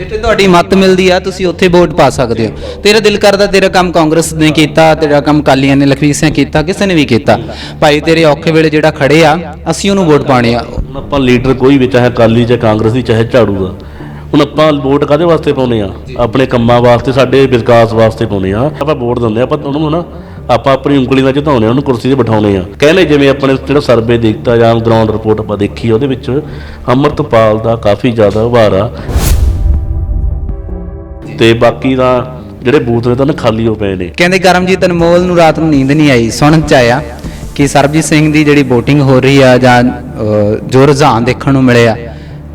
ਜਿੱਥੇ ਤੁਹਾਡੀ ਮੱਤ ਮਿਲਦੀ ਆ ਤੁਸੀਂ ਉੱਥੇ ਵੋਟ ਪਾ ਸਕਦੇ ਹੋ। ਤੇਰਾ ਦਿਲ ਕਰਦਾ ਤੇਰਾ ਕੰਮ ਕਾਂਗਰਸ ਨੇ ਕੀਤਾ ਤੇਰਾ ਕੰਮ ਕਾਲੀਆਂ ਨੇ ਲਖਵੀਰ ਸਿੰਘ ਕੀਤਾ ਕਿਸੇ ਨੇ ਵੀ ਕੀਤਾ। ਭਾਈ ਤੇਰੇ ਔਖੇ ਵੇਲੇ ਜਿਹੜਾ ਖੜੇ ਆ ਅਸੀਂ ਉਹਨੂੰ ਵੋਟ ਪਾਣੀ ਆ। ਹੁਣ ਆਪਾਂ ਲੀਡਰ ਕੋਈ ਵੀ ਚਾਹੇ ਅਕਾਲੀ ਚਾਹੇ ਕਾਂਗਰਸੀ ਚਾਹੇ ਝਾੜੂ ਦਾ ਹੁਣ ਆਪਾਂ ਵੋਟ ਕਾਦੇ ਵਾਸਤੇ ਪਾਉਨੇ ਆ? ਆਪਣੇ ਕੰਮਾਂ ਵਾਸਤੇ ਸਾਡੇ ਵਿਕਾਸ ਵਾਸਤੇ ਪਾਉਨੇ ਆ। ਆਪਾਂ ਵੋਟ ਦਿੰਦੇ ਆ ਆਪਾਂ ਉਹਨੂੰ ਨਾ ਆਪਾਂ ਆਪਣੀ ਉਂਗਲੀ ਨਾਲ ਜਿਤਾਉਨੇ ਆ ਉਹਨੂੰ ਕੁਰਸੀ ਤੇ ਬਿਠਾਉਨੇ ਆ। ਕਹਿੰਦੇ ਜਿਵੇਂ ਆਪਣੇ ਜਿਹੜਾ ਸਰਵੇ ਦੇਖਤਾ ਜਾਂ ਗਰਾਊਂਡ ਰਿਪੋਰਟ ਆਪਾਂ ਦੇਖੀ ਉਹਦੇ ਵਿੱਚ ਅੰਮ੍ਰਿਤਪਾਲ ਦਾ ਕਾਫੀ ਜ਼ਿਆਦਾ ਉਭਾਰ ਆ। ਤੇ ਬਾਕੀ ਦਾ ਜਿਹੜੇ ਬੂਥ ਨੇ ਤਾਂ ਨਾ ਖਾਲੀ ਹੋ ਪਏ ਨੇ। ਕਹਿੰਦੇ ਕਰਮਜੀਤ ਅਨਮੋਲ ਨੂੰ ਰਾਤ ਨੂੰ ਨੀਂਦ ਨਹੀਂ ਆਈ। ਸੁਣਨ ਚ ਆਇਆ ਕਿ ਸਰਬਜੀਤ ਸਿੰਘ ਦੀ ਜਿਹੜੀ VOTING ਹੋ ਰਹੀ ਆ ਜਾਂ ਅਹ, ਜੋ ਰੁਝਾਨ ਦੇਖਣ ਨੂੰ ਮਿਲਿਆ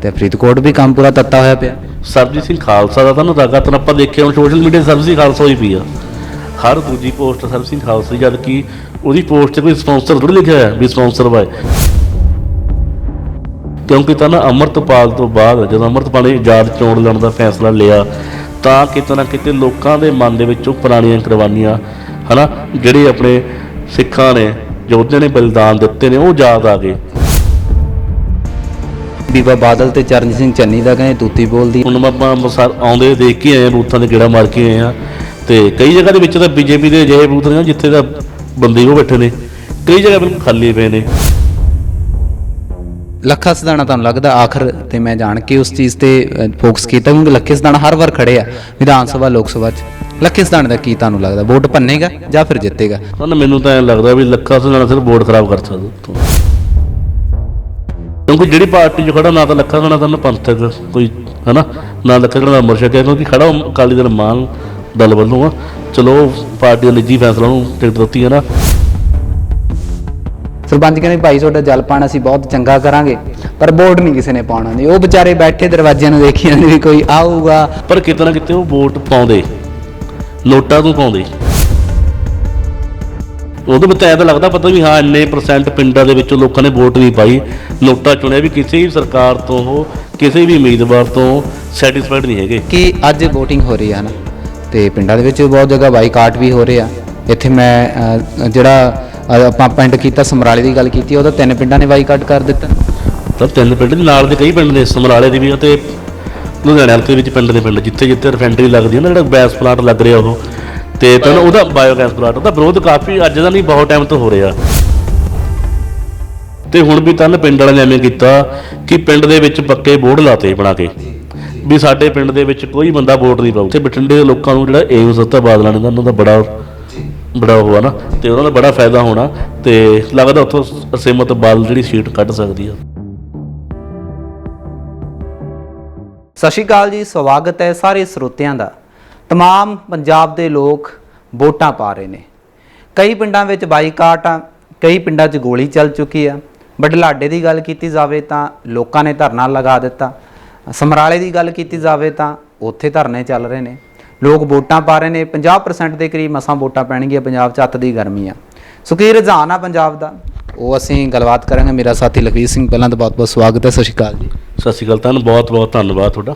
ਤੇ ਫਰੀਦਕੋਟ ਵੀ ਕੰਮ ਪੂਰਾ ਤੱਤਾ ਹੋਇਆ ਪਿਆ। ਸਰਬਜੀਤ ਸਿੰਘ ਖਾਲਸਾ ਦਾ ਤਾਂ ਨਾ ਲਗਾਤਾਰ ਆਪਾਂ ਦੇਖਿਆ ਹੁਣ ਸੋਸ਼ਲ ਮੀਡੀਆ ਸਰਬਜੀਤ ਸਿੰਘ ਖਾਲਸਾ ਹੋਈ ਪਈ ਆ। ਹਰ ਦੂਜੀ ਪੋਸਟ ਸਰਬਜੀਤ ਸਿੰਘ ਖਾਲਸਾ ਦੀ, ਜਦ ਕਿ ਉਹਦੀ ਪੋਸਟ ਤੇ ਕੋਈ ਸਪਾਂਸਰ ਥੋੜੀ ਲਿਖਿਆ ਹੋਇਆ ਵੀ ਸਪਾਂਸਰ ਬਾਏ ਕਿਉਂਕਿ ਤਾਂ ਨਾ ਅੰਮ੍ਰਿਤਪਾਲ ਤੋਂ ਬਾਅਦ ਜਦੋਂ ਅੰਮ੍ਰਿਤਪਾਲ ਨੇ ਆਜ਼ਾਦ ਚੋਣ ਲੜਨ ਦਾ ਫੈਸਲਾ ਲਿਆ ਤਾਂ ਕਿਤੇ ਨਾ ਕਿਤੇ ਲੋਕਾਂ ਦੇ ਮਨ ਦੇ ਵਿੱਚੋਂ ਪੁਰਾਣੀਆਂ ਕੁਰਬਾਨੀਆਂ ਹਨਾ ਜਿਹੜੇ ਆਪਣੇ ਸਿੱਖਾਂ ਨੇ ਯੋਧਿਆਂ ਨੇ ਬਲੀਦਾਨ ਦਿੱਤੇ ਨੇ ਉਹ ਯਾਦ ਆ ਗਏ। ਬੀਬਾ ਬਾਦਲ ਤੇ ਚਰਨਜੀਤ ਸਿੰਘ ਚੰਨੀ ਦਾ ਕਹਿੰਦੇ ਤੂਤੀ ਬੋਲਦੀ ਹੁਣ ਆਪਾਂ ਅੰਮ੍ਰਿਤਸਰ ਆਉਂਦੇ ਦੇਖ ਕੇ ਆਏ ਬੂਥਾਂ ਦੇ ਗੇੜਾ ਮਾਰ ਕੇ ਆਏ ਆ। ਤੇ ਕਈ ਜਗ੍ਹਾ ਦੇ ਵਿੱਚ ਤਾਂ ਬੀਜੇਪੀ ਦੇ ਅਜਿਹੇ ਬੂਥ ਨੇ ਨਾ ਜਿੱਥੇ ਦਾ ਬੰਦੇ ਉਹ ਬੈਠੇ ਨੇ। ਕਈ ਜਗ੍ਹਾ ਬਿਲਕੁਲ ਖਾਲੀ ਪਏ ਨੇ। ਲੱਖਾ ਸਦਾਣਾ ਤੁਹਾਨੂੰ ਲੱਗਦਾ ਆਖਰ ਤੇ ਮੈਂ ਜਾਣ ਕੇ ਉਸ ਚੀਜ਼ ਤੇ ਫੋਕਸ ਕੀਤਾ, ਕਿਉਂਕਿ ਲੱਖੇ ਸਦਾਣਾ ਹਰ ਵਾਰ ਖੜੇ ਆ ਵਿਧਾਨ ਸਭਾ, ਲੋਕ ਸਭਾ 'ਚ। ਲੱਖੇ ਸਦਾਣਾ ਦਾ ਕੀ ਤੁਹਾਨੂੰ ਲੱਗਦਾ? ਵੋਟ ਭੰਨੇਗਾ ਜਾਂ ਫਿਰ ਜਿੱਤੇਗਾ? ਤਾਂ ਮੈਨੂੰ ਤਾਂ ਐਂ ਲੱਗਦਾ ਵੀ ਲੱਖਾ ਸਿੰਘ ਸਿਰਫ ਬੋਰਡ ਖਰਾਬ ਕਰ ਸਕਦਾ। ਕਿਉਂਕਿ ਜਿਹੜੀ ਪਾਰਟੀ 'ਚ ਖੜਾ, ਨਾ ਤਾਂ ਲੱਖਾ ਸਿੰਘ ਤਾਂ ਪੰਥਕ ਕੋਈ, ਹਨਾ? ਨਾ ਲੱਖਾ ਸਿੰਘ ਦਾ ਹੈ ਕਿਉਂਕਿ ਖੜਾ ਉਹ ਅਕਾਲੀ ਦਲ ਮਾਨ ਦਲ ਵੱਲੋਂ ਆ। ਚਲੋ, ਪਾਰਟੀ ਦਾ ਨਿੱਜੀ ਫੈਸਲਾ ਨੂੰ ਟਿਕਟ ਦਿੱਤੀ ਹੈ ਨਾ। ਸਰਪੰਚ ਕਹਿੰਦੇ ਭਾਈ ਤੁਹਾਡਾ ਜਲ ਪਾਣ ਅਸੀਂ ਬਹੁਤ ਚੰਗਾ ਕਰਾਂਗੇ ਪਰ ਵੋਟ ਨਹੀਂ ਕਿਸੇ ਨੇ ਪਾਉਣਾ ਨਹੀਂ ਉਹ ਵਿਚਾਰੇ ਬੈਠੇ ਦਰਵਾਜ਼ਿਆਂ ਨੂੰ ਦੇਖੀ ਜਾਂਦੇ ਵੀ ਕੋਈ ਆਊਗਾ। ਪਰ ਕਿਤੇ ਨਾ ਕਿਤੇ ਉਹ ਵੋਟ ਪਾਉਂਦੇ ਨੋਟਾਂ ਤੋਂ ਪਾਉਂਦੇ। ਵਿੱਚ ਐਂ ਤਾਂ ਲੱਗਦਾ ਪਤਾ ਵੀ ਹਾਂ ਇੰਨੇ ਪਰਸੈਂਟ ਪਿੰਡਾਂ ਦੇ ਵਿੱਚੋਂ ਲੋਕਾਂ ਨੇ ਵੋਟ ਨਹੀਂ ਪਾਈ। ਨੋਟਾ ਚੁਣਿਆ ਵੀ ਕਿਸੇ ਵੀ ਸਰਕਾਰ ਤੋਂ ਉਹ ਕਿਸੇ ਵੀ ਉਮੀਦਵਾਰ ਤੋਂ ਸੈਟੀਸਫਾਈਡ ਨਹੀਂ ਹੈਗੇ। ਕਿ ਅੱਜ VOTING ਹੋ ਰਹੀ ਹੈ ਨਾ ਤੇ ਪਿੰਡਾਂ ਦੇ ਵਿੱਚ ਬਹੁਤ ਜਗ੍ਹਾ ਬਾਈਕਾਟ ਵੀ ਹੋ ਰਿਹਾ ਇੱਥੇ ਮੈਂ ਅਹ, ਜਿਹੜਾ ਆਪਾਂ ਪਿੰਡ ਕੀਤਾ, ਸਮਰਾਲੇ ਦੀ ਗੱਲ ਕੀਤੀ ਉਹਦਾ ਤਿੰਨ ਪਿੰਡਾਂ ਨੇ ਬਾਈਕਾਟ ਕਰ ਦਿੱਤਾ। ਤਾਂ ਤਿੰਨ ਪਿੰਡ ਦੇ ਨਾਲ ਦੇ ਕਈ ਪਿੰਡ ਨੇ, ਸਮਰਾਲੇ ਦੀ ਵੀ ਆ ਤੇ ਲੁਧਿਆਣੇ ਹਲਕੇ ਵਿੱਚ ਪਿੰਡ ਦੇ ਪਿੰਡ, ਜਿੱਥੇ ਜਿੱਥੇ ਰਿਫਾਈਨਰੀ ਲੱਗਦੀ ਹੈ ਨਾ, ਜਿਹੜਾ ਗੈਸ ਪਲਾਂਟ ਲੱਗ ਰਿਹਾ ਉਹ। ਤੇ ਤਾਂ ਉਹਦਾ ਬਾਇਓਗੈਸ ਪਲਾਂਟ ਉਹਦਾ ਵਿਰੋਧ ਕਾਫੀ ਅੱਜ ਦਾ ਨਹੀਂ, ਬਹੁਤ ਟਾਈਮ ਤੋਂ ਹੋ ਰਿਹਾ। ਤੇ ਹੁਣ ਵੀ ਤਾਂ ਪਿੰਡ ਵਾਲਿਆਂ ਨੇ ਐਵੇਂ ਕੀਤਾ ਕਿ ਪਿੰਡ ਦੇ ਵਿੱਚ ਪੱਕੇ ਬੋਰਡ ਲਾਤੇ ਬਣਾ ਕੇ। ਵੀ ਸਾਡੇ ਪਿੰਡ ਦੇ ਵਿੱਚ ਕੋਈ ਬੰਦਾ ਵੋਟ ਨਹੀਂ ਪਾਊ। ਤੇ ਬਠਿੰਡੇ ਦੇ ਲੋਕਾਂ ਨੂੰ ਜਿਹੜਾ ਏਮਸ ਦਿੱਤਾ, ਬਾਦਲਾਂ ਨੇ, ਉਹਨਾਂ ਦਾ ਬੜਾ ਬੜਾ ਹੋਆ ਨਾ ਤੇ ਉਹਨਾਂ ਦਾ ਬੜਾ ਫਾਇਦਾ ਹੋਣਾ ਤੇ ਲੱਗਦਾ ਉੱਥੋਂ ਅਸੀਮਤ ਬਾਦਲ ਜਿਹੜੀ ਸੀਟ ਕੱਢ ਸਕਦੀ ਆ ਸਤਿ ਸ਼੍ਰੀ ਅਕਾਲ ਜੀ ਸਵਾਗਤ ਹੈ ਸਾਰੇ ਸਰੋਤਿਆਂ ਦਾ तमाम ਪੰਜਾਬ ਦੇ ਲੋਕ ਵੋਟਾਂ ਪਾ ਰਹੇ ਨੇ ਕਈ ਪਿੰਡਾਂ ਵਿੱਚ ਬਾਈਕਾਟ ਆ ਕਈ ਪਿੰਡਾਂ 'ਚ ਗੋਲੀ ਚੱਲ ਚੁੱਕੀ ਆ ਬਡਲਾਡੇ ਦੀ ਗੱਲ ਕੀਤੀ ਜਾਵੇ ਤਾਂ ਲੋਕਾਂ ਨੇ ਧਰਨਾ ਲਗਾ ਦਿੱਤਾ ਸਮਰਾਲੇ ਦੀ ਗੱਲ ਕੀਤੀ ਜਾਵੇ ਤਾਂ ਉੱਥੇ ਧਰਨੇ ਚੱਲ ਰਹੇ ਨੇ ਲੋਕ ਵੋਟਾਂ ਪਾ ਰਹੇ ਨੇ 50% ਦੇ ਕਰੀਬ ਮਸਾਂ ਵੋਟਾਂ ਪੈਣਗੀਆਂ ਪੰਜਾਬ 'ਚ ਅੱਤ ਦੀ ਗਰਮੀ ਆ। ਸੋ ਕੀ ਰੁਝਾਨ ਆ ਪੰਜਾਬ ਦਾ? ਉਹ ਅਸੀਂ ਗੱਲਬਾਤ ਕਰਾਂਗੇ। ਮੇਰਾ ਸਾਥੀ ਲਖਵੀਰ ਸਿੰਘ ਪਹਿਲਾਂ ਤਾਂ ਬਹੁਤ ਬਹੁਤ ਸਵਾਗਤ ਹੈ। ਸਤਿ ਸ਼੍ਰੀ ਅਕਾਲ ਜੀ। ਸਤਿ ਸ਼੍ਰੀ ਅਕਾਲ ਤੁਹਾਨੂੰ ਬਹੁਤ ਬਹੁਤ ਧੰਨਵਾਦ ਤੁਹਾਡਾ।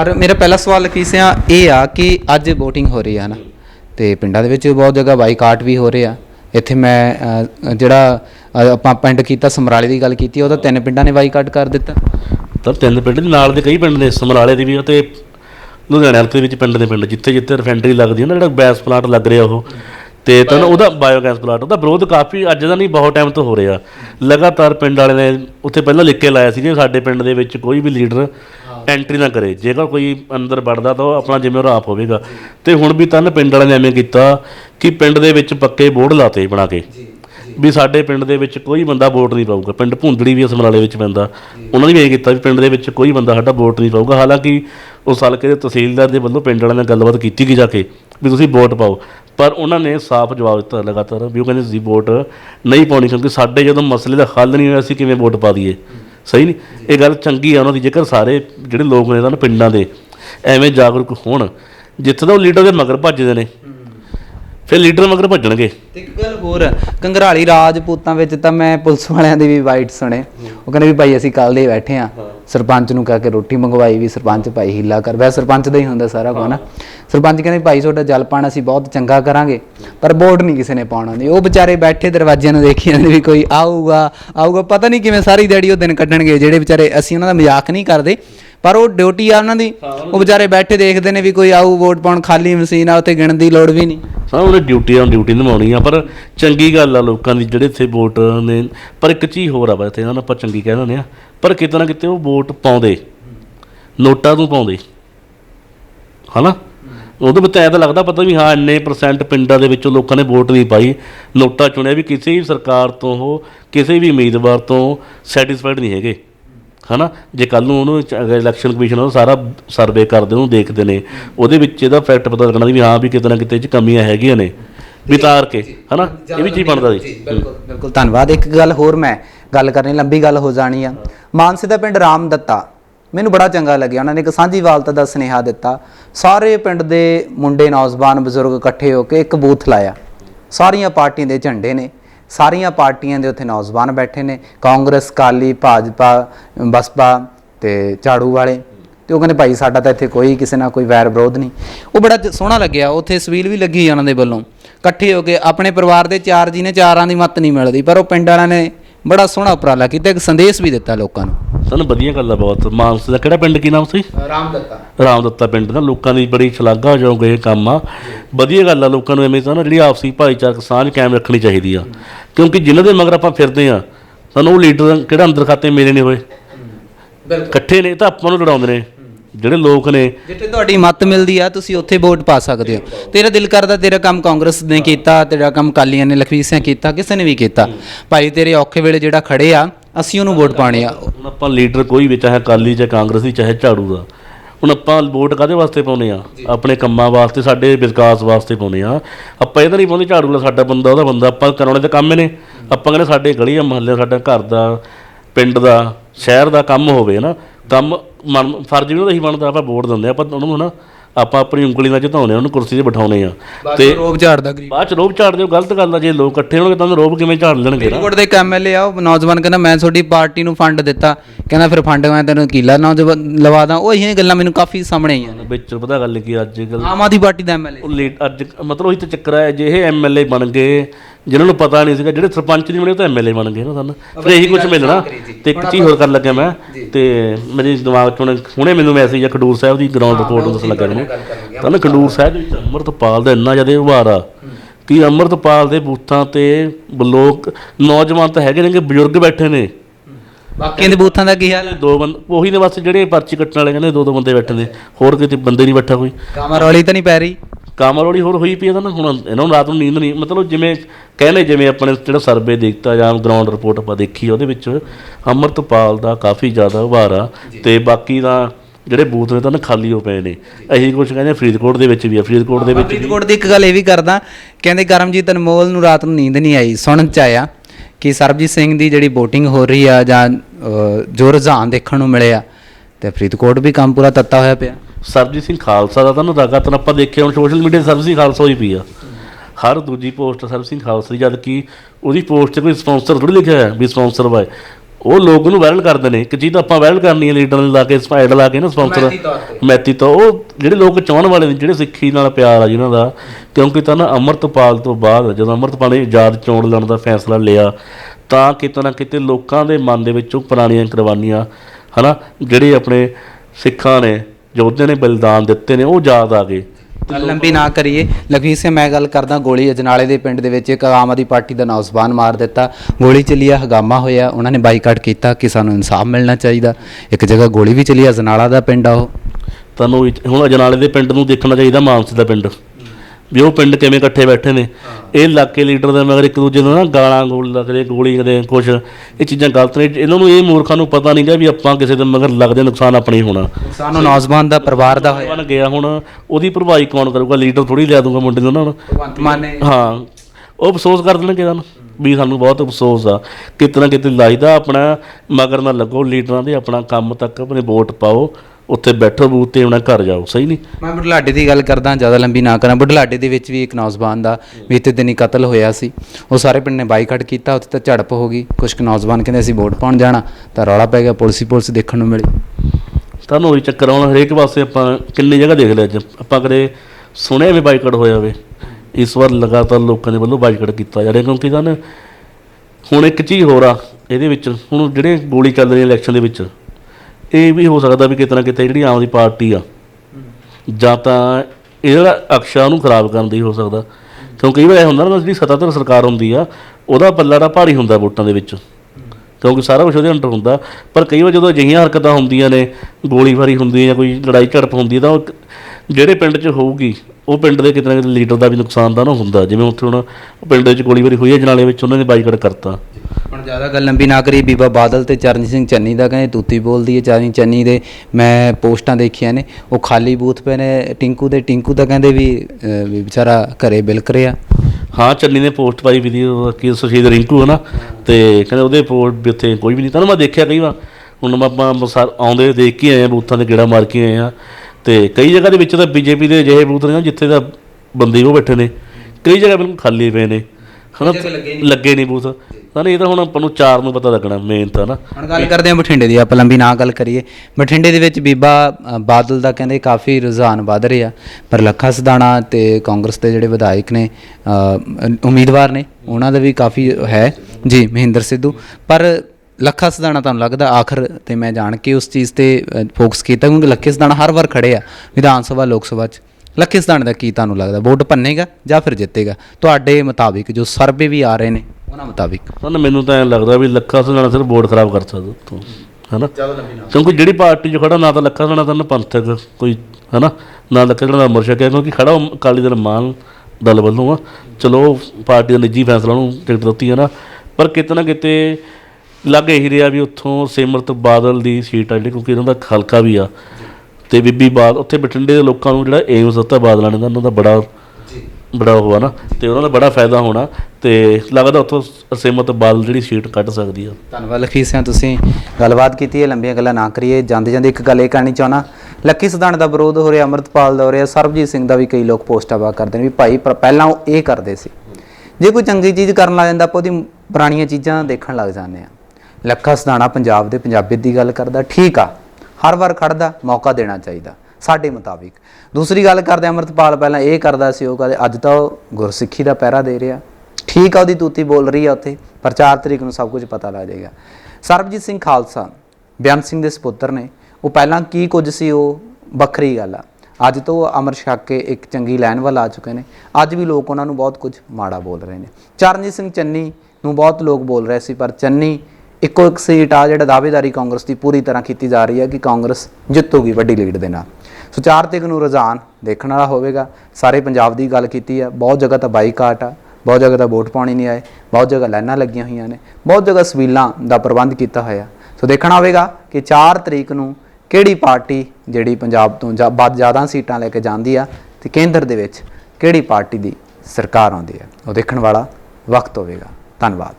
ਔਰ ਮੇਰਾ ਪਹਿਲਾ ਸਵਾਲ ਕੀ ਸੀ ਇਹ ਆ ਕਿ ਅੱਜ VOTING ਹੋ ਰਹੀ ਹੈ ਨਾ ਤੇ ਪਿੰਡਾਂ ਦੇ ਵਿੱਚ ਬਹੁਤ ਜਗ੍ਹਾ ਬਾਈਕਾਟ ਵੀ ਹੋ ਰਿਹਾ ਇੱਥੇ ਮੈਂ ਜਿਹੜਾ ਆਪਾਂ ਪਿੰਡ ਕੀਤਾ ਸਮਰਾਲੇ ਦੀ ਗੱਲ ਕੀਤੀ ਉਹਦਾ ਤਿੰਨ ਪਿੰਡਾਂ ਨੇ ਬਾਈਕਾਟ ਕਰ ਦਿੱਤਾ। ਤਾਂ ਤਿੰਨ ਪਿੰਡ ਦੇ ਨਾਲ ਦੇ ਕਈ ਪਿੰਡ ਨੇ ਸਮਰਾਲੇ ਦੀ ਵੀ ਆ ਤੇ ਲੁਧਿਆਣੇ ਹਲਕੇ ਵਿੱਚ ਪਿੰਡ ਦੇ ਪਿੰਡ ਜਿੱਥੇ ਜਿੱਥੇ ਰਿਫਾਈਨਰੀ ਲੱਗਦੀ ਹੈ ਨਾ ਜਿਹੜਾ ਗੈਸ ਪਲਾਂਟ ਲੱਗ ਰਿਹਾ ਉਹ ਤੇ ਤਾਂ ਉਹਦਾ ਬਾਇਓਗੈਸ ਪਲਾਂਟ ਉਹਦਾ ਵਿਰੋਧ ਕਾਫੀ ਅੱਜ ਦਾ ਨਹੀਂ ਬਹੁਤ ਟਾਈਮ ਤੋਂ ਹੋ ਰਿਹਾ। ਲਗਾਤਾਰ ਪਿੰਡ ਵਾਲੇ ਨੇ ਉੱਥੇ ਪਹਿਲਾਂ ਲਿਖ ਕੇ ਲਾਇਆ ਸੀ ਕਿ ਸਾਡੇ ਪਿੰਡ ਦੇ ਵਿੱਚ ਕੋਈ ਵੀ ਲੀਡਰ ਐਂਟਰੀ ਨਾ ਕਰੇ ਜੇਕਰ ਕੋਈ ਅੰਦਰ ਵੜਦਾ ਤਾਂ ਉਹ ਆਪਣਾ ਜ਼ਿੰਮੇਵਾਰ ਆਪ ਹੋਵੇਗਾ। ਤੇ ਹੁਣ ਵੀ ਤਾਂ ਪਿੰਡ ਵਾਲਿਆਂ ਨੇ ਐਵੇਂ ਕੀਤਾ ਕਿ ਪਿੰਡ ਦੇ ਵਿੱਚ ਪੱਕੇ ਬੋਰਡ ਲਾਤੇ ਬਣਾ ਕੇ। ਵੀ ਸਾਡੇ ਪਿੰਡ ਦੇ ਵਿੱਚ ਕੋਈ ਬੰਦਾ ਵੋਟ ਨਹੀਂ ਪਾਊਗਾ। ਪਿੰਡ ਭੁੰਦੜੀ ਵੀ ਸਮਰਾਲੇ ਵਿੱਚ ਪੈਂਦਾ। ਉਹਨਾਂ ਨੇ ਵੀ ਇਹ ਕੀਤਾ ਵੀ ਪਿੰਡ ਦੇ ਵਿੱਚ ਕੋਈ ਬੰਦਾ ਸਾਡਾ ਵੋਟ ਨਹੀਂ ਪਾਊਗਾ। ਹਾਲਾਂਕਿ ਉਸ ਹਲਕੇ ਦੇ ਤਹਿਸੀਲਦਾਰ ਦੇ ਵੱਲੋਂ ਪਿੰਡ ਵਾਲਿਆਂ ਨਾਲ ਗੱਲਬਾਤ ਕੀਤੀ ਗਈ ਜਾ ਕੇ ਵੀ ਤੁਸੀਂ ਵੋਟ ਪਾਓ। ਪਰ ਉਹਨਾਂ ਨੇ ਸਾਫ਼ ਜਵਾਬ ਦਿੱਤਾ ਲਗਾਤਾਰ ਵੀ ਉਹ ਕਹਿੰਦੇ ਤੁਸੀਂ ਵੋਟ ਨਹੀਂ ਪਾਉਣੀ ਕਿਉਂਕਿ ਸਾਡੇ ਜਦੋਂ ਮਸਲੇ ਦਾ ਹੱਲ ਨਹੀਂ ਹੋਇਆ ਅਸੀਂ ਕਿਵੇਂ ਵੋਟ ਪਾ ਦਈਏ। ਸਹੀ ਨਹੀਂ? ਇਹ ਗੱਲ ਚੰਗੀ ਆ ਉਹਨਾਂ ਦੀ ਜੇਕਰ ਸਾਰੇ ਜਿਹੜੇ ਲੋਕ ਨੇ ਤਾਂ ਪਿੰਡਾਂ ਦੇ ਐਵੇਂ ਜਾਗਰੂਕ ਹੋਣ ਜਿੱਥੇ ਤਾਂ ਉਹ ਲੀਡਰ ਦੇ ਮਗਰ ਭੱਜਦੇ ਨੇ। ਫਿਰ ਲੀਡਰ ਮਗਰ ਭੱਜਣਗੇ। ਤੇ ਇੱਕ ਗੱਲ ਹੋਰ ਆ, ਕੰਗਰਾਲੀ ਰਾਜਪੂਤਾਂ ਵਿੱਚ ਤਾਂ ਮੈਂ ਪੁਲਿਸ ਵਾਲਿਆਂ ਦੇ ਵੀ ਵਾਈਟ ਸੁਣੇ ਉਹ ਕਹਿੰਦੇ ਵੀ ਭਾਈ ਅਸੀਂ ਕੱਲ ਦੇ ਬੈਠੇ ਆ ਸਰਪੰਚ ਨੂੰ ਕਹਿ ਕੇ ਰੋਟੀ ਮੰਗਵਾਈ ਵੀ ਸਰਪੰਚ ਭਾਈ ਹੀਲਾ ਕਰ। ਵੈ ਸਰਪੰਚ ਦਾ ਹੀ ਹੁੰਦਾ ਸਾਰਾ ਕੁਝ ਨਾ। ਸਰਪੰਚ ਕਹਿੰਦੇ ਭਾਈ ਤੁਹਾਡਾ ਜਲ ਪਾਣ ਅਸੀਂ ਬਹੁਤ ਚੰਗਾ ਕਰਾਂਗੇ ਪਰ ਵੋਟ ਨਹੀਂ ਕਿਸੇ ਨੇ ਪਾਉਣਾ ਨਹੀਂ ਉਹ ਵਿਚਾਰੇ ਬੈਠੇ ਦਰਵਾਜ਼ਿਆਂ ਨੂੰ ਦੇਖੀ ਜਾਂਦੇ ਵੀ ਕੋਈ ਆਊਗਾ ਆਊਗਾ ਪਤਾ ਨਹੀਂ ਕਿਵੇਂ ਸਾਰੀ ਦਿਹਾੜੀ ਉਹ ਦਿਨ ਕੱਢਣਗੇ ਜਿਹੜੇ ਵਿਚਾਰੇ ਅਸੀਂ ਉਹਨਾਂ ਦਾ ਮਜ਼ਾਕ ਨਹੀਂ ਕਰਦੇ। ਪਰ ਉਹ ਡਿਊਟੀ ਆ ਉਹਨਾਂ ਦੀ। ਉਹ ਵਿਚਾਰੇ ਬੈਠੇ ਦੇਖਦੇ ਨੇ ਵੀ ਕੋਈ ਆਊ ਵੋਟ ਪਾਉਣ ਖਾਲੀ ਮਸ਼ੀਨ ਆ ਉੱਥੇ ਗਿਣਨ ਦੀ ਲੋੜ ਵੀ ਨਹੀਂ। ਸਾਂ ਉਹਨੇ ਡਿਊਟੀ ਆ ਡਿਊਟੀ ਨਿਭਾਉਣੀ ਆ ਪਰ ਚੰਗੀ ਗੱਲ ਆ ਲੋਕਾਂ ਦੀ ਜਿਹੜੇ ਇੱਥੇ ਵੋਟ ਨੇ ਪਰ ਇੱਕ ਚੀਜ਼ ਹੋਰ ਆ ਬਸ ਇਹਨਾਂ ਨੂੰ ਆਪਾਂ ਚੰਗੀ ਕਹਿ ਦਿੰਦੇ ਆ ਪਰ ਕਿਤੇ ਨਾ ਕਿਤੇ ਉਹ ਵੋਟ ਪਾਉਂਦੇ ਨੋਟਾਂ ਨੂੰ ਪਾਉਂਦੇ। ਹਨਾ? ਉਹਦੇ ਵਿੱਚ ਐਂ ਤਾਂ ਲੱਗਦਾ ਪਤਾ ਵੀ ਹਾਂ ਇੰਨੇ ਪਰਸੈਂਟ ਪਿੰਡਾਂ ਦੇ ਵਿੱਚੋਂ ਲੋਕਾਂ ਨੇ ਵੋਟ ਨਹੀਂ ਪਾਈ ਨੋਟਾ ਚੁਣਿਆ ਵੀ ਕਿਸੇ ਵੀ ਸਰਕਾਰ ਤੋਂ ਉਹ ਕਿਸੇ ਵੀ ਉਮੀਦਵਾਰ ਤੋਂ ਸੈਟੀਸਫਾਈਡ ਨਹੀਂ ਹੈਗੇ। ਹਨਾ? ਜੇ ਕੱਲ ਨੂੰ ਉਹਨੂੰ ਇਲੈਕਸ਼ਨ ਕਮਿਸ਼ਨ ਉਹ ਸਾਰਾ ਸਰਵੇ ਕਰਦੇ ਉਹਨੂੰ ਦੇਖਦੇ ਨੇ। ਉਹਦੇ ਵਿੱਚ ਇਹਦਾ ਫੈਕਟ ਪਤਾ ਲੱਗਣਾ ਵੀ ਹਾਂ ਵੀ ਕਿਤੇ ਨਾ ਕਿਤੇ ਇਹ 'ਚ ਕਮੀਆਂ ਹੈਗੀਆਂ ਨੇ। ਵਿਤਾਰ ਕੇ ਹਨਾ? ਇਹ ਵੀ ਚੀਜ਼ ਬਣਦਾ ਜੀ। ਬਿਲਕੁਲ ਬਿਲਕੁਲ ਧੰਨਵਾਦ। ਇੱਕ ਗੱਲ ਹੋਰ ਮੈਂ ਗੱਲ ਕਰਨੀ ਲੰਬੀ ਗੱਲ ਹੋ ਜਾਣੀ ਆ। ਮਾਨਸੇ ਦਾ ਪਿੰਡ ਰਾਮ ਦੱਤਾ। ਮੈਨੂੰ ਬੜਾ ਚੰਗਾ ਲੱਗਿਆ। ਉਹਨਾਂ ਨੇ ਇੱਕ ਸਾਂਝੀਵਾਲਤਾ ਦਾ ਸੁਨੇਹਾ ਦਿੱਤਾ। ਸਾਰੇ ਪਿੰਡ ਦੇ ਮੁੰਡੇ ਨੌਜਵਾਨ ਬਜ਼ੁਰਗ ਇਕੱਠੇ ਹੋ ਕੇ ਇੱਕ ਬੂਥ ਲਾਇਆ। ਸਾਰੀਆਂ ਪਾਰਟੀਆਂ ਦੇ ਝੰਡੇ ਨੇ। ਸਾਰੀਆਂ ਪਾਰਟੀਆਂ ਦੇ ਉੱਥੇ ਨੌਜਵਾਨ ਬੈਠੇ ਨੇ, ਕਾਂਗਰਸ ਕਾਲੀ ਭਾਜਪਾ, ਬਸਪਾ ਤੇ ਝਾੜੂ ਵਾਲੇ। ਤੇ ਉਹ ਕਹਿੰਦੇ, ਭਾਈ, ਸਾਡਾ ਤਾਂ ਇੱਥੇ ਕੋਈ ਕਿਸੇ ਨਾਲ ਕੋਈ ਵੈਰ ਵਿਰੋਧ ਨਹੀਂ। ਉਹ ਬੜਾ ਸੋਹਣਾ ਲੱਗਿਆ, ਉੱਥੇ ਸਵੀਲ ਵੀ ਲੱਗੀ ਉਹਨਾਂ ਦੇ ਵੱਲੋਂ। ਇਕੱਠੇ ਹੋ ਕੇ ਆਪਣੇ ਪਰਿਵਾਰ ਦੇ ਚਾਰ ਜੀ ਨੇ, ਚਾਰਾਂ ਦੀ ਮੱਤ ਨਹੀਂ ਮਿਲਦੀ, ਪਰ ਉਹ ਪਿੰਡ ਵਾਲਿਆਂ ਨੇ ਬੜਾ ਸੋਹਣਾ ਉਪਰਾਲਾ ਕੀਤਾ ਇੱਕ ਸੰਦੇਸ਼ ਵੀ ਦਿੱਤਾ ਲੋਕਾਂ ਨੂੰ। ਸਾਨੂੰ ਵਧੀਆ ਗੱਲ ਆ ਬਹੁਤ। ਮਾਨਸ ਦਾ ਕਿਹੜਾ ਪਿੰਡ ਕੀ ਨਾਮ ਸੀ? ਰਾਮ ਦੱਤਾ। ਰਾਮ ਦੱਤਾ ਪਿੰਡ ਦਾ। ਲੋਕਾਂ ਦੀ ਬੜੀ ਸ਼ਲਾਘਾ ਜੋ ਇਹ ਕੰਮ ਆ। ਵਧੀਆ ਗੱਲ ਆ ਲੋਕਾਂ ਨੂੰ ਐਵੇਂ ਤਾਂ ਨਾ ਜਿਹੜੀ ਆਪਸੀ ਭਾਈਚਾਰਕ ਸਾਂਝ ਕਾਇਮ ਰੱਖਣੀ ਚਾਹੀਦੀ ਆ। ਕਿਉਂਕਿ ਜਿਨ੍ਹਾਂ ਦੇ ਮਗਰ ਆਪਾਂ ਫਿਰਦੇ ਆ ਸਾਨੂੰ ਉਹ ਲੀਡਰ ਕਿਹੜਾ ਅੰਦਰ ਖਾਤੇ ਮੇਰੇ ਨਹੀਂ ਹੋਏ। ਬਿਲਕੁਲ। ਇਕੱਠੇ ਨੇ ਤਾਂ ਆਪਾਂ ਨੂੰ ਲੜਾਉਂਦੇ ਨੇ। ਜਿਹੜੇ ਲੋਕ ਨੇ ਜਿੱਥੇ ਤੁਹਾਡੀ ਮੱਤ ਮਿਲਦੀ ਆ ਤੁਸੀਂ ਉੱਥੇ ਵੋਟ ਪਾ ਸਕਦੇ ਹੋ। ਤੇਰਾ ਦਿਲ ਕਰਦਾ ਤੇਰਾ ਕੰਮ ਕਾਂਗਰਸ ਨੇ ਕੀਤਾ ਤੇਰਾ ਕੰਮ ਕਾਲੀਆਂ ਨੇ ਲਖਵੀਰ ਸਿੰਘ ਕੀਤਾ ਕਿਸੇ ਨੇ ਵੀ ਕੀਤਾ। ਭਾਈ ਤੇਰੇ ਔਖੇ ਵੇਲੇ ਜਿਹੜਾ ਖੜੇ ਆ ਅਸੀਂ ਉਹਨੂੰ ਵੋਟ ਪਾਣੀ ਆ। ਹੁਣ ਆਪਾਂ ਲੀਡਰ ਕੋਈ ਵੀ ਚਾਹੇ ਅਕਾਲੀ ਚਾਹੇ ਕਾਂਗਰਸੀ ਚਾਹੇ ਝਾੜੂ ਦਾ ਹੁਣ ਆਪਾਂ ਵੋਟ ਕਾਦੇ ਵਾਸਤੇ ਪਾਉਨੇ ਆ? ਆਪਣੇ ਕੰਮਾਂ ਵਾਸਤੇ ਸਾਡੇ ਵਿਕਾਸ ਵਾਸਤੇ ਪਾਉਨੇ ਆ। ਆਪਾਂ ਇਹਦਾ ਨਹੀਂ ਪਾਉਂਦੇ ਝਾੜੂ ਦਾ ਸਾਡਾ ਬੰਦਾ ਉਹਦਾ ਬੰਦਾ ਆਪਾਂ ਕਰਾਉਣੇ ਤੇ ਕੰਮ ਨੇ। ਆਪਾਂ ਕਹਿੰਦੇ ਸਾਡੇ ਗਲੀ ਆ ਮਹੱਲੇ ਸਾਡਾ ਘਰ ਦਾ ਪਿੰਡ ਦਾ ਸ਼ਹਿਰ ਦਾ ਕੰਮ ਹੋਵੇ ਨਾ ਕੰਮ ਮਨ ਫਰਜ਼ ਵੀ ਉਹਦਾ ਹੀ ਬਣਦਾ ਆਪਾਂ ਵੋਟ ਦਿੰਦੇ ਆ ਆਪਾਂ ਉਹਨੂੰ ਨਾ ਆਪਾਂ ਆਪਣੀ ਉਂਗਲੀ ਨਾਲ ਜਿਤਾਉਂਦੇ ਆ ਉਹਨੂੰ ਕੁਰਸੀ ਤੇ ਬਿਠਾਉਨੇ ਆ। ਤੇ ਰੋਬ ਝਾੜਦਾ ਗਰੀਬ। ਬਾਅਦ ਚ ਰੋਬ ਝਾੜਦੇ ਹੋ ਗਲਤ ਗੱਲ ਆ ਜੇ ਲੋਕ ਇਕੱਠੇ ਹੋਣਗੇ ਤਾਂ ਰੋਬ ਕਿਵੇਂ ਝਾੜ ਲੈਣਗੇ ਨਾ? ਫਰੀਦਕੋਟ ਦੇ ਇੱਕ ਐਮਐਲਏ ਆ ਉਹ ਨੌਜਵਾਨ ਕਹਿੰਦਾ ਮੈਂ ਤੁਹਾਡੀ ਪਾਰਟੀ ਨੂੰ ਫੰਡ ਦਿੱਤਾ। ਕਹਿੰਦਾ ਫਿਰ ਫੰਡ ਮੈਂ ਤੈਨੂੰ ਕੀਲਾ ਨੌਜਵਾਨ ਲਵਾ ਦਾਂ। ਉਹ ਇਹ ਗੱਲਾਂ ਮੈਨੂੰ ਕਾਫੀ ਸਾਹਮਣੇ ਆਈਆਂ ਵਿੱਚ ਪਤਾ ਗੱਲ ਕੀ ਅੱਜ ਕੱਲ ਆਮ ਆਦਮੀ ਪਾਰਟੀ ਦਾ ਐਮਐਲਏ ਉਹ ਲੇਟ ਅੱਜ ਮਤਲਬ ਉਹੀ ਤਾਂ ਚੱਕਰ ਹੈ ਜੇ ਇਹ ਐਮਐਲਏ ਬਣ ਗਏ ਜਿਨ੍ਹਾਂ ਨੂੰ ਪਤਾ ਨਹੀਂ ਸੀਗਾ ਜਿਹੜੇ ਸਰਪੰਚ ਨਹੀਂ ਬਣੇ ਉਹ ਤਾਂ ਐਮਐਲਏ ਬਣ ਗਏ ਨਾ ਸਾਨੂੰ। ਫਿਰ ਇਹੀ ਕੁਝ ਮਿਲਣਾ ਤੇ ਇੱਕ ਚੀਜ਼ ਹੋਰ ਕਰਨ ਲੱਗਾ ਮੈਂ ਤੇ ਮੇਰੇ ਦਿਮਾਗ 'ਚ ਹੁਣ ਹੁਣੇ ਮੈਨੂੰ ਮੈਸੇਜ ਆ ਖਡੂਰ ਸਾਹਿਬ ਦੀ ਗਰਾਊਂਡ ਰਿਪੋਰਟ ਨੂੰ ਦੱਸਣ ਲੱਗਾ ਮੈਨੂੰ। ਤਾਂ ਨਾ ਖਡੂਰ ਸਾਹਿਬ ਦੇ ਵਿੱਚ ਅੰਮ੍ਰਿਤਪਾਲ ਦਾ ਇੰਨਾ ਜ਼ਿਆਦਾ ਉਭਾਰ ਆ ਕਿ ਅੰਮ੍ਰਿਤਪਾਲ ਦੇ ਬੂਥਾਂ ਤੇ ਲੋਕ ਨੌਜਵਾਨ ਤਾਂ ਹੈਗੇ ਨੇ ਕਿ ਬਜ਼ੁਰਗ ਬੈਠੇ ਨੇ। ਬਾਕੀਆਂ ਦੇ ਬੂਥਾਂ ਦਾ ਕੀ ਹਾਲ ਹੈ? ਦੋ ਬੰਦੇ ਉਹੀ ਨੇ ਬਸ ਜਿਹੜੇ ਪਰਚੀ ਕੱਟਣ ਵਾਲੇ ਕਹਿੰਦੇ ਦੋ ਦੋ ਬੰਦੇ ਬੈਠੇ ਨੇ। ਹੋਰ ਕਿਤੇ ਬੰਦੇ ਨਹੀਂ ਬੈਠਾ ਕੋਈ। ਕਾਮਰਵਾਲੀ ਤਾਂ ਨਹੀਂ ਪੈ ਰਹੀ? ਕਾਮਰੋੜੀ ਹੋਰ ਹੋਈ ਪਈ ਤਾਂ ਨਾ ਹੁਣ ਇਹਨਾਂ ਨੂੰ ਰਾਤ ਨੂੰ ਨੀਂਦ ਨਹੀਂ ਮਤਲਬ ਜਿਵੇਂ ਕਹਿੰਦੇ ਜਿਵੇਂ ਆਪਣੇ ਜਿਹੜਾ ਸਰਵੇ ਦੇਖਤਾ ਜਾਂ ਗਰਾਊਂਡ ਰਿਪੋਰਟ ਆਪਾਂ ਦੇਖੀ ਉਹਦੇ ਵਿੱਚ ਅੰਮ੍ਰਿਤਪਾਲ ਦਾ ਕਾਫੀ ਜ਼ਿਆਦਾ ਉਭਾਰ ਆ ਤੇ ਬਾਕੀ ਦਾ ਜਿਹੜੇ ਬੂਥ ਨੇ ਤਾਂ ਨਾ ਖਾਲੀ ਹੋ ਪਏ ਨੇ। ਇਹੀ ਕੁਝ ਕਹਿੰਦੇ ਫਰੀਦਕੋਟ ਦੇ ਵਿੱਚ ਵੀ ਆ ਫਰੀਦਕੋਟ ਦੇ ਵਿੱਚ ਫਰੀਦਕੋਟ ਦੀ ਇੱਕ ਗੱਲ ਇਹ ਵੀ ਕਰਦਾ ਕਹਿੰਦੇ ਕਰਮਜੀਤ ਅਨਮੋਲ ਨੂੰ ਰਾਤ ਨੂੰ ਨੀਂਦ ਨਹੀਂ ਆਈ ਸੁਣਨ ਚ ਆਇਆ ਕਿ ਸਰਬਜੀਤ ਸਿੰਘ ਦੀ ਜਿਹੜੀ VOTING ਹੋ ਰਹੀ ਆ ਜਾਂ ਜੋ ਰੁਝਾਨ ਦੇਖਣ ਨੂੰ ਮਿਲਿਆ ਤੇ ਫਰੀਦਕੋਟ ਵੀ ਕੰਮ ਪੂਰਾ ਤੱਤਾ ਹੋਇਆ ਪਿਆ। ਸਰਬਜੀਤ ਸਿੰਘ ਖਾਲਸਾ ਦਾ ਤਾਂ ਨਾ ਲਗਾਤਾਰ ਆਪਾਂ ਦੇਖਿਆ ਹੁਣ ਸੋਸ਼ਲ ਮੀਡੀਆ ਸਰਬਜੀਤ ਸਿੰਘ ਖਾਲਸਾ ਹੋਈ ਪਈ ਆ। ਹਰ ਦੂਜੀ ਪੋਸਟ ਸਰਬਜੀਤ ਸਿੰਘ ਖਾਲਸਾ ਦੀ ਜਦ ਕਿ ਉਹਦੀ ਪੋਸਟ 'ਤੇ ਕੋਈ ਸਪਾਂਸਰ ਥੋੜੀ ਲਿਖਿਆ ਹੋਇਆ ਵੀ ਸਪਾਂਸਰ ਬਾਏ ਉਹ ਲੋਕ ਨੂੰ ਵਾਇਰਲ ਕਰਦੇ ਨੇ ਚੀਜ਼ ਤਾਂ ਆਪਾਂ ਵਾਇਰਲ ਕਰਨੀ ਹੈ ਲੀਡਰ ਨੇ ਲਾ ਕੇ ਸਪਾਈਡ ਲਾ ਕੇ ਨਾ ਸਪਾਂਸਰ ਮੈਤੀ ਤੋਂ। ਉਹ ਜਿਹੜੇ ਲੋਕ ਚਾਹਣ ਵਾਲੇ ਨੇ ਜਿਹੜੇ ਸਿੱਖੀ ਨਾਲ ਪਿਆਰ ਆ ਜਿਨ੍ਹਾਂ ਦਾ ਕਿਉਂਕਿ ਤਾਂ ਨਾ ਅੰਮ੍ਰਿਤਪਾਲ ਤੋਂ ਬਾਅਦ ਜਦੋਂ ਅੰਮ੍ਰਿਤਪਾਲ ਨੇ ਆਜ਼ਾਦ ਚੋਣ ਲੜਨ ਦਾ ਫੈਸਲਾ ਲਿਆ ਤਾਂ ਕਿਤੇ ਨਾ ਕਿਤੇ ਲੋਕਾਂ ਦੇ ਮਨ ਦੇ ਵਿੱਚੋਂ ਪੁਰਾਣੀਆਂ ਕੁਰਬਾਨੀਆਂ ਹਨਾ ਜਿਹੜੇ ਆਪਣੇ ਸਿੱਖਾਂ ਨੇ ਯੋਧਿਆਂ ਨੇ ਬਲਿਦਾਨ ਦਿੱਤੇ ਨੇ ਉਹ ਯਾਦ ਆ ਗਏ। ਗੱਲ ਲੰਬੀ ਨਾ ਕਰੀਏ। ਲਖਵੀਰ ਸਿੰਘ ਮੈਂ ਗੱਲ ਕਰਦਾ ਗੋਲੀ ਅਜਨਾਲੇ ਦੇ ਪਿੰਡ ਦੇ ਵਿੱਚ ਇੱਕ ਆਮ ਆਦਮੀ ਪਾਰਟੀ ਦਾ ਨੌਜਵਾਨ ਮਾਰ ਦਿੱਤਾ। ਗੋਲੀ ਚੱਲੀ ਆ ਹਗਾਮਾ ਹੋਇਆ। ਉਹਨਾਂ ਨੇ ਬਾਈਕਾਟ ਕੀਤਾ। ਕਿ ਸਾਨੂੰ ਇਨਸਾਫ ਮਿਲਣਾ ਚਾਹੀਦਾ। ਇੱਕ ਜਗ੍ਹਾ ਗੋਲੀ ਵੀ ਚੱਲੀ ਅਜਨਾਲਾ ਦਾ ਪਿੰਡ ਆ ਉਹ। ਤੁਹਾਨੂੰ ਹੁਣ ਅਜਨਾਲੇ ਦੇ ਪਿੰਡ ਨੂੰ ਦੇਖਣਾ ਚਾਹੀਦਾ ਮਾਨਸੇ ਦਾ ਪਿੰਡ। ਵੀ ਉਹ ਪਿੰਡ ਕਿਵੇਂ ਇਕੱਠੇ ਬੈਠੇ ਨੇ। ਇਹ ਇਲਾਕੇ ਲੀਡਰ ਦੇ ਮਗਰ ਇੱਕ ਦੂਜੇ ਨੂੰ ਨਾ ਗਾਲਾਂ ਗੋਲ ਲੱਗਦੇ ਗੋਲੀ ਕਦੇ ਕੁਛ ਇਹ ਚੀਜ਼ਾਂ ਗਲਤ ਨੇ। ਇਹਨਾਂ ਨੂੰ ਇਹ ਮੂਰਖਾਂ ਨੂੰ ਪਤਾ ਨਹੀਂਗਾ ਵੀ ਆਪਾਂ ਕਿਸੇ ਦੇ ਮਗਰ ਲੱਗਦੇ ਨੁਕਸਾਨ ਆਪਣੀ ਹੋਣਾ। ਸਾਨੂੰ ਨੌਜਵਾਨ ਦਾ ਪਰਿਵਾਰ ਦਾ ਹੋਇਆ। ਬਣ ਗਿਆ ਹੁਣ ਉਹਦੀ ਭਰਵਾਈ ਕੌਣ ਕਰੂਗਾ? ਲੀਡਰ ਥੋੜੀ ਲਿਆ ਦੂਗਾ ਮੁੰਡੇ ਨੂੰ ਨਾ ਹੁਣ। ਭਗਵੰਤ ਮਾਨ ਨੇ। ਹਾਂ। ਉਹ ਅਫਸੋਸ ਕਰ ਦੇਣਗੇ ਤੁਹਾਨੂੰ ਵੀ ਸਾਨੂੰ ਬਹੁਤ ਅਫਸੋਸ ਆ। ਕਿਤੇ ਨਾ ਕਿਤੇ ਲਾਈਦਾ ਆਪਣਾ ਮਗਰ ਨਾ ਲੱਗੋ ਲੀਡਰਾਂ ਦੇ ਆਪਣਾ ਕੰਮ ਤੱਕ ਆਪਣੇ ਵੋਟ ਪਾਓ। ਉੱਥੇ ਬੈਠੋ ਬੂਥ ਤੇ ਉਹਨਾਂ ਘਰ ਜਾਓ ਸਹੀ ਨਹੀਂ? ਮੈਂ ਬੁਢਲਾਡੇ ਦੀ ਗੱਲ ਕਰਦਾ ਜ਼ਿਆਦਾ ਲੰਬੀ ਨਾ ਕਰਾਂ। ਬੁਢਲਾਡੇ ਦੇ ਵਿੱਚ ਵੀ ਇੱਕ ਨੌਜਵਾਨ ਦਾ ਬੀਤੇ ਦਿਨੀ ਕਤਲ ਹੋਇਆ ਸੀ। ਉਹ ਸਾਰੇ ਪਿੰਡ ਨੇ ਬਾਈਕਾਟ ਕੀਤਾ ਉੱਥੇ ਤਾਂ ਝੜਪ ਹੋ ਗਈ। ਕੁਝ ਕੁ ਨੌਜਵਾਨ ਕਹਿੰਦੇ ਅਸੀਂ ਵੋਟ ਪਾਉਣ ਜਾਣਾ ਤਾਂ ਰੌਲਾ ਪੈ ਗਿਆ ਪੁਲਿਸ ਹੀ ਪੁਲਿਸ ਦੇਖਣ ਨੂੰ ਮਿਲੀ। ਤੁਹਾਨੂੰ ਉਹੀ ਚੱਕਰ ਆਉਣ ਹਰੇਕ ਪਾਸੇ ਆਪਾਂ ਕਿੰਨੀ ਜਗ੍ਹਾ ਦੇਖ ਲਿਆ ਅੱਜ। ਆਪਾਂ ਕਦੇ ਸੁਣਿਆ ਵੀ ਬਾਈਕਾਟ ਹੋਇਆ ਹੋਵੇ। ਇਸ ਵਾਰ ਲਗਾਤਾਰ ਲੋਕਾਂ ਦੇ ਵੱਲੋਂ ਬਾਈਕਾਟ ਕੀਤਾ ਜਾ ਰਿਹਾ ਕਿਉਂਕਿ ਤਾਂ ਹੁਣ ਇੱਕ ਚੀਜ਼ ਹੋਰ ਆ ਇਹਦੇ ਵਿੱਚ ਹੁਣ ਜਿਹੜੇ ਗੋਲੀ ਚੱਲ ਰਹੀ ਇਲੈਕਸ਼ਨ ਦੇ ਵਿੱਚ ਇਹ ਵੀ ਹੋ ਸਕਦਾ ਵੀ ਕਿਤੇ ਨਾ ਕਿਤੇ ਜਿਹੜੀ ਆਮ ਦੀ ਪਾਰਟੀ ਆ, ਜਾਂ ਤਾਂ ਇਹਦਾ ਅਕਸ਼ਾ ਉਹਨੂੰ ਖਰਾਬ ਕਰਨ ਦੀ ਹੋ ਸਕਦਾ। ਕਿਉਂਕਿ ਕਈ ਵਾਰ ਇਹ ਹੁੰਦਾ ਨਾ ਜਿਹੜੀ ਸੱਤਾਧਰ ਸਰਕਾਰ ਹੁੰਦੀ ਆ, ਉਹਦਾ ਪੱਲਾ ਤਾਂ ਭਾਰੀ ਹੁੰਦਾ ਵੋਟਾਂ ਦੇ ਵਿੱਚ। ਕਿਉਂਕਿ ਸਾਰਾ ਕੁਝ ਉਹਦੇ ਅੰਡਰ ਹੁੰਦਾ। ਪਰ ਕਈ ਵਾਰ ਜਦੋਂ ਅਜਿਹੀਆਂ ਹਰਕਤਾਂ ਹੁੰਦੀਆਂ ਨੇ, ਗੋਲੀਬਾਰੀ ਹੁੰਦੀ ਹੈ ਜਾਂ ਕੋਈ ਲੜਾਈ ਝੜਪ ਹੁੰਦੀ ਹੈ ਤਾਂ ਉਹ ਜਿਹੜੇ ਪਿੰਡ 'ਚ ਹੋਊਗੀ, ਉਹ ਪਿੰਡ ਦੇ ਕਿਤੇ ਨਾ ਕਿਤੇ ਲੀਡਰ ਦਾ ਵੀ ਨੁਕਸਾਨ ਦਾ ਨਾ ਹੁੰਦਾ। ਜਿਵੇਂ ਉੱਥੇ ਹੁਣ ਪਿੰਡ ਵਿੱਚ ਗੋਲੀਬਾਰੀ ਹੋਈ ਹੈ ਜਨਾਲੇ ਵਿੱਚ ਉਹਨਾਂ ਨੇ ਬਾਈਕਾਟ ਕਰਤਾ। ਹੁਣ ਜ਼ਿਆਦਾ ਗੱਲ ਲੰਬੀ ਨਾ ਕਰੀ ਬੀਬਾ ਬਾਦਲ ਤੇ ਚਰਨਜੀਤ ਸਿੰਘ ਚੰਨੀ ਦਾ ਕਹਿੰਦੇ ਤੂਤੀ ਬੋਲਦੀ ਹੈ ਚਰਨਜੀਤ ਚੰਨੀ ਦੇ ਮੈਂ ਪੋਸਟਾਂ ਦੇਖੀਆਂ ਨੇ ਉਹ ਖਾਲੀ ਬੂਥ ਪਏ ਨੇ ਟਿੰਕੂ ਦੇ ਟਿੰਕੂ ਤਾਂ ਕਹਿੰਦੇ ਵੀ ਅਹ, ਵੀ ਵਿਚਾਰਾ ਘਰੇ ਬਿਲਕ ਰਿਹਾ। ਹਾਂ ਚੰਨੀ ਨੇ ਪੋਸਟ ਪਾਈ ਵੀ ਦੀ ਉਹ ਕੀ ਸੁਸ਼ੀਲ ਰਿੰਕੂ ਹੈ ਨਾ ਤੇ ਕਹਿੰਦੇ ਉਹਦੇ ਪੋਸਟ ਵੀ ਉੱਥੇ ਕੋਈ ਵੀ ਨਹੀਂ ਤਾਂ ਮੈਂ ਦੇਖਿਆ ਕਈ ਵਾਰ ਹੁਣ ਮੈਂ ਆਪਾਂ ਅੰਮ੍ਰਿਤਸਰ ਆਉਂਦੇ ਦੇਖ ਕੇ ਆਏ ਆ ਬੂਥਾਂ ਤੇ ਗੇੜਾ ਮਾਰ ਕੇ ਆਏ ਆ ਤੇ ਕਈ ਜਗ੍ਹਾ ਦੇ ਵਿੱਚ ਤਾਂ ਬੀਜੇਪੀ ਦੇ ਅਜਿਹੇ ਬੂਥ ਨੇ ਨਾ ਜਿੱਥੇ ਦਾ ਬੰਦੇ ਉਹ ਬੈਠੇ ਨੇ ਕਈ ਜਗ੍ਹਾ ਬਿਲਕੁਲ ਖਾਲੀ ਪਏ ਨੇ ਹਨਾ ਲੱਗੇ ਨਹੀਂ ਬੂਥ। ਤਾਂ ਇਹ ਤਾਂ ਹੁਣ ਆਪਾਂ ਨੂੰ ਚਾਰ ਨੂੰ ਪਤਾ ਲੱਗਣਾ ਮੇਨ ਤਾਂ ਨਾ। ਹੁਣ ਗੱਲ ਕਰਦੇ ਹਾਂ ਬਠਿੰਡੇ ਦੀ ਆਪਾਂ ਲੰਬੀ ਨਾ ਗੱਲ ਕਰੀਏ। ਬਠਿੰਡੇ ਦੇ ਵਿੱਚ ਬੀਬਾ ਅ, ਬਾਦਲ ਦਾ ਕਹਿੰਦੇ ਕਾਫੀ ਰੁਝਾਨ ਵੱਧ ਰਿਹਾ। ਪਰ ਲੱਖਾ ਸਦਾਣਾ ਤੇ ਕਾਂਗਰਸ ਦੇ ਜਿਹੜੇ ਵਿਧਾਇਕ ਨੇ ਅ, ਉਮੀਦਵਾਰ ਨੇ ਉਹਨਾਂ ਦਾ ਵੀ ਕਾਫੀ ਹੈ। ਜੀ ਮਹਿੰਦਰ ਸਿੱਧੂ। ਪਰ ਲੱਖਾ ਸਦਾਣਾ ਤੁਹਾਨੂੰ ਲੱਗਦਾ ਆਖਰ ਤੇ ਮੈਂ ਜਾਣ ਕੇ ਉਸ ਚੀਜ਼ ਤੇ ਫੋਕਸ ਕੀਤਾ? ਕਿਉਂਕਿ ਲੱਖੇ ਸਦਾਣਾ ਹਰ ਵਾਰ ਖੜੇ ਆ ਵਿਧਾਨ ਸਭਾ ਲੋਕ ਸਭਾ 'ਚ। ਲੱਖੇ ਸਦਾਣੇ ਦਾ ਕੀ ਤੁਹਾਨੂੰ ਲੱਗਦਾ? ਵੋਟ ਭੰਨੇਗਾ ਜਾਂ ਫਿਰ ਜਿੱਤੇਗਾ? ਤੁਹਾਡੇ ਮੁਤਾਬਿਕ ਜੋ ਸਰਵੇ ਵੀ ਆ ਰਹੇ ਨੇ ਉਹਨਾਂ ਮੁਤਾਬਿਕ। ਤਾਂ ਨਾ ਮੈਨੂੰ ਤਾਂ ਐਂ ਲੱਗਦਾ ਵੀ ਲੱਖਾ ਸਣਾ ਸਿਰਫ ਵੋਟ ਖਰਾਬ ਕਰ ਸਕਦਾ ਉੱਥੋਂ ਹਨਾ? ਕਿਉਂਕਿ ਜਿਹੜੀ ਪਾਰਟੀ 'ਚ ਖੜਾ, ਨਾ ਤਾਂ ਲੱਖਾ ਸਣਾ ਤਾਂ ਪੰਥਕ ਕੋਈ, ਹਨਾ? ਨਾ ਲੱਖਾ ਸਣਾ ਦਾ ਮੁਰਸ਼ਕ ਹੈ ਕਿਉਂਕਿ ਖੜਾ ਉਹ ਅਕਾਲੀ ਦਲ ਮਾਨ ਦਲ ਵੱਲੋਂ ਆ। ਚਲੋ ਪਾਰਟੀ ਦਾ ਨਿੱਜੀ ਫੈਸਲਾ ਉਹਨੂੰ ਟਿਕਟ ਦਿੱਤੀ ਹੈ ਨਾ। ਪਰ ਕਿਤੇ ਨਾ ਕਿਤੇ ਲੱਗ ਇਹੀ ਰਿਹਾ ਵੀ ਉੱਥੋਂ ਸਿਮਰਤ ਬਾਦਲ ਦੀ ਸੀਟ ਆ ਜਿਹੜੀ, ਕਿਉਂਕਿ ਇਹਨਾਂ ਦਾ ਹਲਕਾ ਵੀ ਆ। ਤੇ ਬੀਬੀ ਬਾਦ, ਉੱਥੇ ਬਠਿੰਡੇ ਦੇ ਲੋਕਾਂ ਨੂੰ ਜਿਹੜਾ ਏਮਸ ਦਿੱਤਾ ਬਾਦਲਾਂ ਨੇ ਤਾਂ ਉਹਨਾਂ ਦਾ ਬੜਾ ਬੜਾ ਉਹ ਨਾ, ਤੇ ਉਹਨਾਂ ਦਾ ਬੜਾ ਫਾਇਦਾ ਹੋਣਾ, ਤੇ ਲੱਗਦਾ ਉੱਥੋਂ ਸਿਮਰਤ ਬਾਦਲ ਜਿਹੜੀ ਸੀਟ ਕੱਢ ਸਕਦੀ ਆ। ਧੰਨਵਾਦ ਲਖੀ ਸਿੰਘ ਤੁਸੀਂ ਗੱਲਬਾਤ ਕੀਤੀ ਹੈ, ਲੰਬੀਆਂ ਗੱਲਾਂ ਨਾ ਕਰੀਏ। ਜਾਂਦੇ ਜਾਂਦੇ ਇੱਕ ਗੱਲ ਇਹ ਕਹਿਣੀ ਚਾਹਣਾ ਲੱਕੀ ਸਦਾਨ ਦਾ ਵਿਰੋਧ ਹੋ ਰਿਹਾ, ਅਮਰਤਪਾਲ ਦਾ ਹੋ ਰਿਹਾ, ਸਰਬਜੀਤ ਸਿੰਘ ਦਾ ਵੀ ਕਈ ਲੋਕ ਪੋਸਟਾਂ ਪਾ ਕਰਦੇ ਨੇ ਵੀ ਭਾਈ, ਪਰ ਪਹਿਲਾਂ ਉਹ ਇਹ ਕਰਦੇ ਸੀ। ਜੇ ਕੋਈ ਚੰਗੀ ਚੀਜ਼ ਕਰਨ ਲੱਗ ਜਾਂਦਾ, ਆਪਾਂ ਉਹਦੀ ਪੁਰਾਣੀਆਂ ਚੀਜ਼ਾਂ ਦੇਖਣ ਲੱਗ ਜਾਂਦੇ ਆ ਲੱਖਾ ਸਦਾਣਾ ਪੰਜਾਬ ਦੇ ਪੰਜਾਬੀਅਤ ਦੀ ਗੱਲ ਕਰਦਾ, ਠੀਕ ਆ, ਹਰ ਵਾਰ ਖੜਦਾ ਮੌਕਾ ਦੇਣਾ ਚਾਹੀਦਾ। ਸਾਡੇ ਮੁਤਾਬਿਕ। ਦੂਸਰੀ ਗੱਲ ਕਰਦੇ ਅਮਰਤਪਾਲ ਪਹਿਲਾਂ ਇਹ ਕਰਦਾ ਸੀ, ਉਹ ਕਦੇ ਅੱਜ ਤਾਂ ਉਹ ਗੁਰਸਿੱਖੀ ਦਾ ਪਹਿਰਾ ਦੇ ਰਿਹਾ। ਠੀਕ ਆ, ਉਹਦੀ ਤੂਤੀ ਬੋਲ ਰਹੀ ਆ ਉੱਥੇ, ਪਰ 4 ਤਰੀਕ ਨੂੰ ਸਭ ਕੁਝ ਪਤਾ ਲੱਗ ਜਾਏਗਾ। ਸਰਬਜੀਤ ਸਿੰਘ ਖਾਲਸਾ ਬੇਅੰਤ ਸਿੰਘ ਦੇ ਸਪੁੱਤਰ ਨੇ, ਉਹ ਪਹਿਲਾਂ ਕੀ ਕੁਝ ਸੀ, ਉਹ ਵੱਖਰੀ ਗੱਲ ਆ। ਅੱਜ ਤੋਂ ਉਹ ਅਮਰ ਛੱਕ ਕੇ ਇੱਕ ਚੰਗੀ ਲਾਈਨ ਵੱਲ ਆ ਚੁੱਕੇ ਨੇ। ਅੱਜ ਵੀ ਲੋਕ ਉਹਨਾਂ ਨੂੰ ਬਹੁਤ ਕੁਝ ਮਾੜਾ ਬੋਲ ਰਹੇ ਨੇ। ਚਰਨਜੀਤ ਸਿੰਘ ਚੰਨੀ ਨੂੰ ਬਹੁਤ ਲੋਕ ਬੋਲ ਰਹੇ ਸੀ, ਪਰ ਚੰਨੀ ਇੱਕੋ ਇੱਕ ਸੀਟ ਆ, ਜਿਹੜਾ ਦਾਅਵੇਦਾਰੀ ਕਾਂਗਰਸ ਦੀ ਪੂਰੀ ਤਰ੍ਹਾਂ ਕੀਤੀ ਜਾ ਰਹੀ ਹੈ ਕਿ ਕਾਂਗਰਸ ਜਿੱਤੂਗੀ ਵੱਡੀ ਲੀਡ ਦੇ ਨਾਲ। ਸੋ ਚਾਰ ਤਰੀਕ ਨੂੰ ਰੁਝਾਨ ਦੇਖਣ ਵਾਲਾ ਹੋਵੇਗਾ। ਸਾਰੇ ਪੰਜਾਬ ਦੀ ਗੱਲ ਕੀਤੀ ਆ ਬਹੁਤ ਜਗ੍ਹਾ ਤਾਂ ਬਾਈਕਾਟ ਆ, ਬਹੁਤ ਜਗ੍ਹਾ ਤਾਂ ਵੋਟ ਪਾਉਣੀ ਨਹੀਂ ਆਏ, ਬਹੁਤ ਜਗ੍ਹਾ ਲਾਈਨਾਂ ਲੱਗੀਆਂ ਹੋਈਆਂ ਨੇ, ਬਹੁਤ ਜਗ੍ਹਾ ਸਵੀਲਾਂ ਦਾ ਪ੍ਰਬੰਧ ਕੀਤਾ ਹੋਇਆ। ਸੋ ਦੇਖਣਾ ਹੋਵੇਗਾ ਕਿ 4 ਤਰੀਕ ਨੂੰ ਕਿਹੜੀ ਪਾਰਟੀ ਜਿਹੜੀ ਪੰਜਾਬ ਤੋਂ ਜਾਂ ਵੱਧ ਜ਼ਿਆਦਾ ਸੀਟਾਂ ਲੈ ਕੇ ਜਾਂਦੀ ਆ ਤੇ ਕੇਂਦਰ ਦੇ ਵਿੱਚ ਕਿਹੜੀ ਪਾਰਟੀ ਦੀ ਸਰਕਾਰ ਆਉਂਦੀ ਹੈ, ਉਹ ਦੇਖਣ ਵਾਲਾ ਵਕਤ ਹੋਵੇਗਾ। ਧੰਨਵਾਦ।